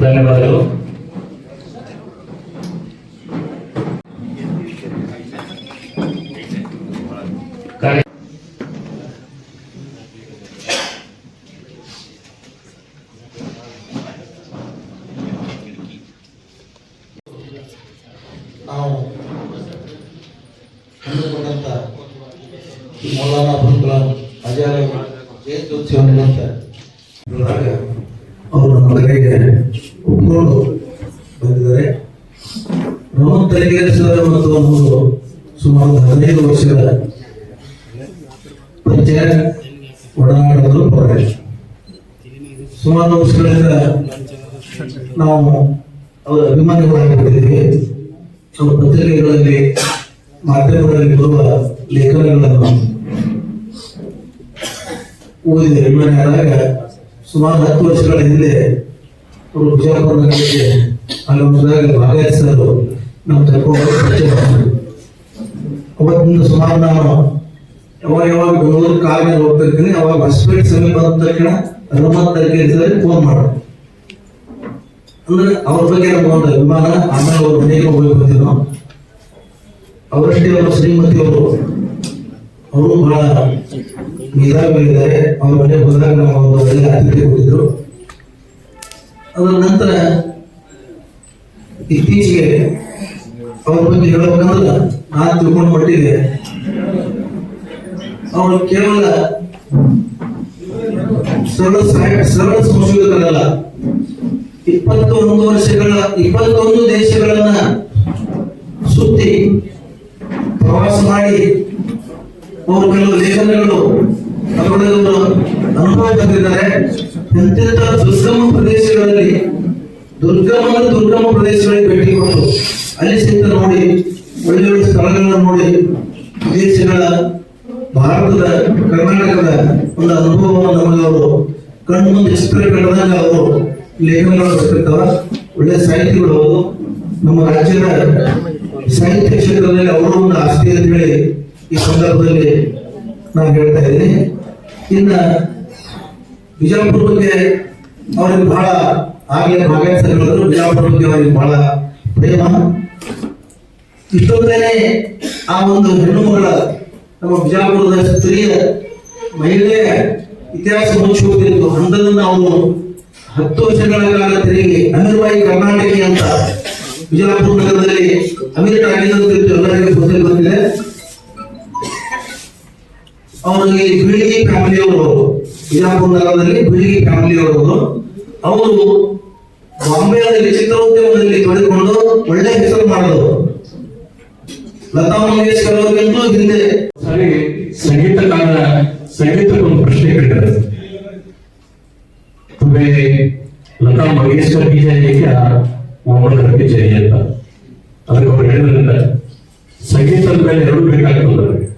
ధన్యవాదాలు. మౌలానా అబ్దుల్ కలాం అజాలు జయంతి ఉత్సవం ಬಂದಿದ್ದಾರೆ ರಮನ್ ತಲೆಗೇರಿ ಸರ್ ಮತ್ತು ಸುಮಾರು ಹದಿನೈದು ವರ್ಷಗಳ ಪರಿಚಯ ಒಡನಾಡಲು ಸುಮಾರು ವರ್ಷಗಳಿಂದ ನಾವು ಅವರ ಅಭಿಮಾನಿಗಳಾಗಿದ್ದೇವೆ ಅವರ ಪತ್ರಿಕೆಗಳಲ್ಲಿ, ಮಾಧ್ಯಮಗಳಲ್ಲಿ ಬರುವ ಲೇಖನಗಳನ್ನು ಓದಿದೆ ಅಭಿಮಾನಿ ಆದಾಗ ಸುಮಾರು ಹತ್ತು ವರ್ಷಗಳ ಹಿಂದೆ ಅವರು ಬಿಜಾಪುರ ನಗರಕ್ಕೆ ಅಲ್ಲಿ ಬಂದಾಗ ಭಾಗವಹಿಸಿದರು. ನಮ್ಮ ಹೋಗಿ ಪರಿಚಯ ಅವತ್ತಿಂದ ಸುಮಾರು ನಾನು ಯಾವಾಗ ಯಾವಾಗ ಬೆಂಗಳೂರು ಕಾರ್ ಮೇಲೆ ಹೋಗ್ತಾ ಇರ್ತೀನಿ ಅವಾಗ ಹಾಸ್ಪಿಟಲ್ ಸಮೀಪ ಬಂದ ತಕ್ಷಣ ಹನುಮಂತ ತರಕಾರಿ ಫೋನ್ ಮಾಡೋದು ಅಂದ್ರೆ ಅವ್ರ ಬಗ್ಗೆ ನಮ್ಗೆ ಒಂದು ಅಭಿಮಾನ? ಆಮೇಲೆ ಅವ್ರ ಮನೆಗೆ ಹೋಗಿ ನಾವು ಅವರಷ್ಟೇ ಅವರು ಶ್ರೀಮತಿ ಅವರು. ಅವರು ಬಹಳ ನಿಧಾನವಾಗಿದ್ದಾರೆ. ಅವ್ರ ಮನೆಗೆ ಹೋದಾಗ ನಮ್ಮ ಒಂದು ಒಳ್ಳೆ ಅತಿಥಿ ಕೊಟ್ಟಿದ್ರು. ಅದರ ನಂತರ ಇತ್ತೀಚೆಗೆ ಅವ್ರ ಬಗ್ಗೆ ಹೇಳ್ಬೇಕಂದ್ರೆ ನಾನು ತಿಳ್ಕೊಂಡು ಮಟ್ಟಿಗೆ ಅವರು ಕೇವಲ ಸರಳ ಸರಳ ಸಂಶೋಧಕರಲ್ಲ. ಇಪ್ಪತ್ತೊಂದು ವರ್ಷಗಳ, ಇಪ್ಪತ್ತೊಂದು ದೇಶಗಳನ್ನ ಸುತ್ತಿ ಪ್ರವಾಸ ಮಾಡಿ ಅವರು ಕೆಲವು ಲೇಖನಗಳು ಅದರೊಳಗೆ ಅನುಭವ ಬಂದಿದ್ದಾರೆ ಅತ್ಯಂತ ದುರ್ಗಮ ಪ್ರದೇಶಗಳಲ್ಲಿ ದುರ್ಗಮ ದುರ್ಗಮ ಪ್ರದೇಶಗಳಿಗೆ ಭೇಟಿ ಕೊಟ್ಟು ಅಲ್ಲಿ ಸಹಿತ ನೋಡಿ, ಒಳ್ಳೆ ಒಳ್ಳೆ ಸ್ಥಳಗಳನ್ನು ನೋಡಿ, ವಿದೇಶಗಳ, ಭಾರತದ, ಕರ್ನಾಟಕದ ಒಂದು ಅನುಭವವನ್ನು ನಮಗೆ ಅವರು ಕಣ್ಣು ಮುಂದೆ ಚಿತ್ರ ಕಂಡದಾಗ ಅವರು ಲೇಖನಗಳು ಬರ್ತಿರ್ತಾವ ಒಳ್ಳೆ ಸಾಹಿತಿಗಳು ಅವರು. ನಮ್ಮ ರಾಜ್ಯದ ಸಾಹಿತ್ಯ ಕ್ಷೇತ್ರದಲ್ಲಿ ಅವರು ಒಂದು ಆಸ್ತಿ ಅಂತ ಹೇಳಿ ಈ ಸಂದರ್ಭದಲ್ಲಿ ನಾನು ಹೇಳ್ತಾ ಇದ್ದೀನಿ. ಇನ್ನ ಬಿಜಾಪುರ ಬಗ್ಗೆ ಅವರಿಗೆ ಬಹಳ ಬಿಜಾಪುರ ಬಗ್ಗೆ ಅವರಿಗೆ ಬಹಳ ಪ್ರೇಮ ಇಷ್ಟೊತ್ತೇನೆ ಆ ಒಂದು ಹೆಣ್ಣು ಮಗಳ ನಮ್ಮ ಬಿಜಾಪುರದ ಸ್ತ್ರೀಯ ಮಹಿಳೆಯ ಇತಿಹಾಸ ಮುಚ್ಚಿ ಹೋಗ್ತಿತ್ತು ನಾವು ಹತ್ತು ವರ್ಷಗಳ ಕಾಲ ತಿರುಗಿ ಅಮೀರ್ಬಾಯಿ ಕರ್ನಾಟಕಿ ಅಂತ ಬಿಜಾಪುರ ನಗರದಲ್ಲಿ ಅಮೀರ್ ಟಾಕೀಸ್ ಎಲ್ಲರಿಗೆ ಎಲ್ಲರಿಗೂ ಗೊತ್ತೇ ಅವರು ಬೀಳಿಗಿ ಫ್ಯಾಮಿಲಿಯವರು, ಬಿಜಾಪುರ ನಗರದಲ್ಲಿ ಬಿಳಿಗಿ ಫ್ಯಾಮಿಲಿಯವರು. ಅವರು ಬಾಂಬೆಯಲ್ಲಿ ಚಿತ್ರೋದ್ಯಮದಲ್ಲಿ ತೊಡೆದುಕೊಂಡು ಒಳ್ಳೆ ಹೆಸರು ಮಾಡಿದ್ರು ಲತಾ ಮಂಗೇಶ್ಕರ್ ಅವರಿಗಂತೂ ಹಿಂದೆ ಸರಿ ಸಂಗೀತಕಾರ ಸಂಗೀತಕ್ಕೆ ಒಂದು ಪ್ರಶ್ನೆ ಕೇಳಿದ್ದಾರೆ तुम्हें लता मंगेशकर की चाहिए क्या ಮೊಹಮ್ಮದ್ ರಫಿ चाहिए ಅಂತ ಅದಕ್ಕೆ ಅವ್ರು ಹೇಳಿದ್ರಿಂದ ಸಂಗೀತದ ಮೇಲೆ ಎರಡು ಬೇಕಾಗ್ತದೆ ನನಗೆ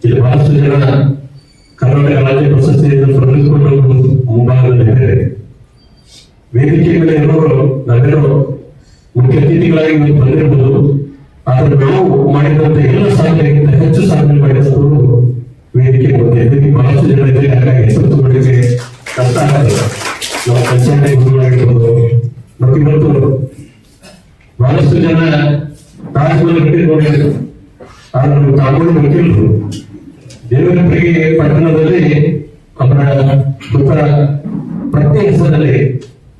ಇಲ್ಲಿ ಬಹಳಷ್ಟು ಜನ ಕರ್ನಾಟಕ ರಾಜ್ಯ ಪ್ರಶಸ್ತಿಯನ್ನು ಪಡೆದುಕೊಂಡು ಮುಂಭಾಗದಲ್ಲಿದ್ದಾರೆ ವೇದಿಕೆ ಮೇಲೆ ಇರೋರು ನಾವೆಲ್ಲರೂ ಮುಖ್ಯ ಅತಿಥಿಗಳಾಗಿ ಇವತ್ತು ಬಂದಿರಬಹುದು ಆದ್ರೆ ನಾವು ಮಾಡಿದಂತ ಎಲ್ಲ ಸಾಧನೆಗಿಂತ ಹೆಚ್ಚು ಸಾಧನೆ ಮಾಡಿದವರು ವೇದಿಕೆ ಮುಂದೆ ಇದಕ್ಕೆ ಬಹಳಷ್ಟು ಜನ ಇದ್ದಾರೆ ಹಾಗಾಗಿ ಹೆಸರು ಮಾಡಲಿಕ್ಕೆ ಕಷ್ಟ ಆಗ್ತದೆ ನಮ್ಮ ಪಂಚಾಯತ್ ಗುರುಗಳಾಗಿರ್ಬೋದು ಮತ್ತು ಇವತ್ತು ಬಹಳಷ್ಟು ಜನ ತಾಜ್ಮಹಲ್ ಕಟ್ಟಿಕೊಂಡಿದ್ರು ಆದ್ರೆ ನಮ್ಮ ತಾಮೂರು ವಕೀಲರು ದೇವರಪುರಿಗೆ ಪಟ್ಟಣದಲ್ಲಿ ಅವರ ಪುತ್ರ ಪ್ರತಿ ಹೆಸರಲ್ಲಿ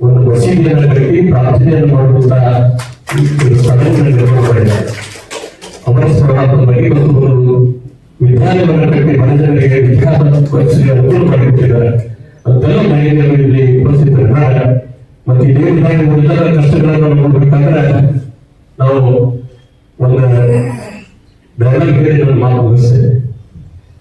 ಒಂದು ಮಸೀದಿಯನ್ನು ಕಟ್ಟಿ ಪ್ರಾರ್ಥನೆಯನ್ನು ಮಾಡುವಂತಹ ಅವರ ಸ್ಮರಣಾರ್ಥವಾಗಿ ಮತ್ತು ಒಂದು ವಿದ್ಯಾಲಯವನ್ನು ಕಟ್ಟಿ ಮನುಷ್ಯರಿಗೆ ವಿದ್ಯಾಭ್ಯಾಸ ಅನುಕೂಲ ಮಾಡಿಕೊಟ್ಟಿದ್ದಾರೆ. ಅಂತೆಲ್ಲ ಮಹಿಳೆಯರು ಇಲ್ಲಿ ಉಪಸ್ಥಿತರಿದ್ದಾರೆ ಮತ್ತು ಇದೇ ವಿಧಾನಗಳೆಲ್ಲರ ಕಷ್ಟಗಳನ್ನು ನೋಡ್ಬೇಕಾದ್ರೆ ನಾವು ಒಂದು ಡೈಲಾಗ್ ಹೇಳಿ ಮಾತು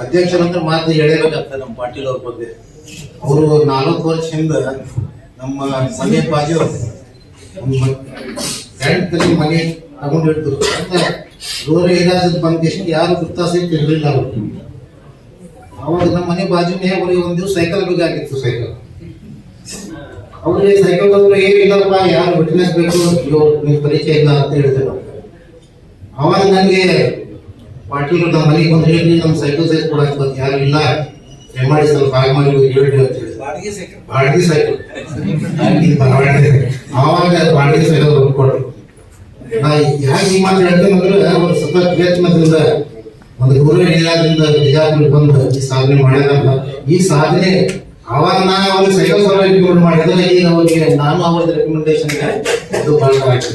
ಅಧ್ಯಕ್ಷರ ಗಮನಕ್ಕೆ ಮಾತು ಹೇಳಬೇಕಾಗ್ತದೆ ನಮ್ಮ ಪಾಟೀಲ್ ಅವ್ರ ಬಗ್ಗೆ. ಅವರು ನಾಲ್ಕು ವರ್ಷ ಹಿಂದ ನಮ್ಮ ಮನೆ ಬಾಜು ಕಡೆ ಮನೆ ತಗೊಂಡಿರ್ತಾರೆ ಅಂತ ದೂರ ಏರಿಯಾದ ಬಂದ ಎಷ್ಟು ಯಾರು ಗುರ್ತಾಸಿ ತಿಳಿದಿಲ್ಲ ಅವರು. ಅವಾಗ ನಮ್ಮ ಮನೆ ಬಾಜುನೇ ಅವ್ರಿಗೆ ಒಂದು ದಿವಸ ಸೈಕಲ್ ಬೇಕಾಗಿತ್ತು ಸೈಕಲ್ ಅವ್ರಿಗೆ ಸೈಕಲ್ ಅವರು ಏನಿಲ್ಲಪ್ಪ, ಯಾರು ವಿಟ್ನೆಸ್ ಬೇಕು ಪರಿಚಯ ಇಲ್ಲ ಅಂತ ಹೇಳ್ತಾರೆ ಅವಾಗ ನನಗೆ ಪಾಟೀಲ್ ನಮ್ಮ ಮನೆಗೆ ಬಂದು ಹೇಳಿ ನಮ್ಮ ಸೈಕಲ್ ಸೈಜ್ ಕೊಡಕ್ಕೆ ಬಂದು ಯಾರು ಇಲ್ಲ. ಮಾಡಿ ಸ್ವಲ್ಪ ಹಾಗೆ ಮಾಡಿ ಹೇಳಿ ಅಂತ ಹೇಳಿ ಬಾಡಿಗೆ ಸೈಕಲ್ ಆವಾಗ ಬಾಡಿಗೆ ಸೈಕಲ್ ಕೊಟ್ಟರು ನಾ ಯಾಕೆ ಈ ಮಾತು ಹೇಳ್ತೇನೆ ಅಂದ್ರೆ ಅವ್ರು ಸತತ ಪ್ರಯತ್ನದಿಂದ ಒಂದು ಗುರು ಏರಿಯಾದಿಂದ ಬಿಜಾಪುರ ಬಂದು ಈ ಸಾಧನೆ ಮಾಡ್ಯಾರಲ್ಲ. ಈ ಸಾಧನೆ ಅವಾಗ ನಾನು ಅವ್ರಿಗೆ ಸೈಕಲ್ ಸಲ ರಿಕಮೆಂಡ್ ಮಾಡಿದ್ರೆ ಈಗ ಅವ್ರಿಗೆ ನಾನು ಅವ್ರದ್ದು ರೆಕಮೆಂಡೇಶನ್ ಅದು ಬಹಳ ಆಗಿದೆ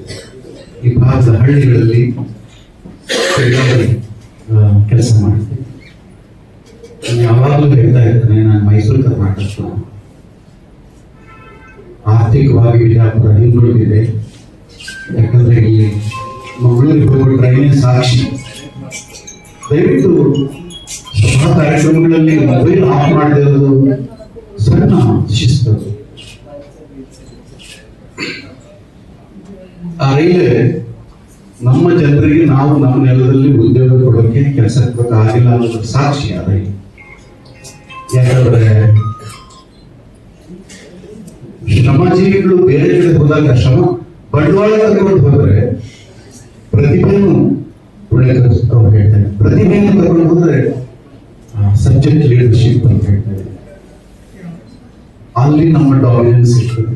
ಈ ಭಾರತದ ಹಳ್ಳಿಗಳಲ್ಲಿ ಕೆಲಸ ಮಾಡ್ತೀನಿ ಯಾವಾಗಲೂ ಹೇಳ್ತಾ ಇರ್ತೇನೆ, ನಾನು ಮೈಸೂರು ಕರ್ನಾಟಕ. ಆರ್ಥಿಕವಾಗಿ ಬಿಜಾಪುರ ಹಿಂದುಳಿದಿದೆ. ಯಾಕಂದ್ರೆ ಇಲ್ಲಿ ಮಂಗಳೂರಿಗೆ ಹೋಗೋ ಟ್ರೈನೇ ಸಾಕ್ಷಿ. ದಯವಿಟ್ಟು ಕಾರ್ಯಕ್ರಮಗಳಲ್ಲಿ ಮೊಬೈಲ್ ಆಫ್ ಮಾಡದಿರೋದು ಸಣ್ಣ ಶಿಸ್ತು ರೈಲ್ವೆ ನಮ್ಮ ಜನರಿಗೆ ನಾವು ನಮ್ಮ ನೆಲದಲ್ಲಿ ಉದ್ಯೋಗ ಕೊಡೋಕೆ ಕೆಲಸ ಕೊಡೋಕೆ ಆಗಿಲ್ಲ ಅನ್ನೋದು ಸಾಕ್ಷಿ ಅದೇ. ಯಾಕಂದ್ರೆ ಶ್ರಮಜೀವಿಗಳು ಬೇರೆ ಕಡೆ ಹೋದಾಗ ಶ್ರಮ ಬಂಡವಾಳ ತಗೊಂಡು ಹೋದ್ರೆ ಪ್ರತಿಭೆಯನ್ನು ಒಳ್ಳೆ ಹೇಳ್ತಾರೆ. ಪ್ರತಿಭೆಯನ್ನು ತಗೊಂಡು ಹೋದ್ರೆ ಸಬ್ಜೆಕ್ಟ್ ಲೀಡರ್ಶಿಪ್ ಅಂತ ಹೇಳ್ತಾರೆ. ಅಲ್ಲಿ ನಮ್ಮ ಡಾಮಿನೆನ್ಸ್ ಇರ್ತದೆ.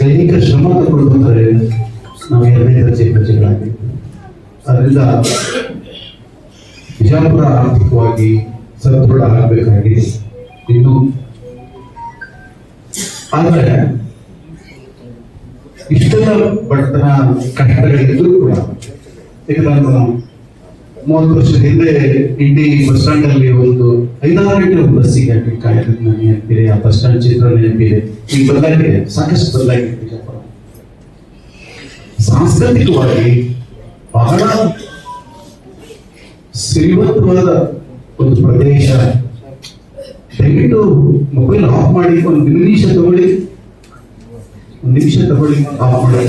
ದೈಹಿಕ ಶ್ರಮ ತಗೊಂಡು ಹೋದರೆ ನಾವು ಎರಡನೇ ದರ್ಜೆ ಪ್ರಜೆಗಳಾಗಿ ಅದರಿಂದ ವಿಜಯಪುರ ಆರ್ಥಿಕವಾಗಿ ಸದೃಢ ಆಗಬೇಕಾಗಿ ಇನ್ನು ಆದರೆ ಇಷ್ಟೆಲ್ಲ ಬಡತನ ಕಷ್ಟಗಳಿದ್ರೂ ಕೂಡ ಈಗ ನಾನು ಮೂವತ್ತು ವರ್ಷದ ಹಿಂದೆ ಇಂಡಿ ಬಸ್ ಸ್ಟ್ಯಾಂಡ್ ಅಲ್ಲಿ ಒಂದು ಐದಾರು ಒಂದು ಬಸ್ಸಿಗೆ ಹಾಕಿ ಕಾಯ್ದು ನನಗೆ. ಆ ಬಸ್ ಸ್ಟ್ಯಾಂಡ್ ಚಿತ್ರ ನೆನಪಿದೆ ಈಗ ಬದಲಾಗಿದೆ, ಸಾಕಷ್ಟು ಬದಲಾಗಿದೆ. ಸಾಂಸ್ಕೃತಿಕವಾಗಿ ಬಹಳ ಶ್ರೀಮಂತವಾದ ಒಂದು ಪ್ರದೇಶ. ದಯವಿಟ್ಟು ಮೊಬೈಲ್ ಆಫ್ ಮಾಡಿ, ಒಂದು ನಿಮಿಷ ತಗೊಳ್ಳಿ. ಒಂದು ನಿಮಿಷ ತಗೊಳ್ಳಿ, ಆಫ್ ಮಾಡಿ.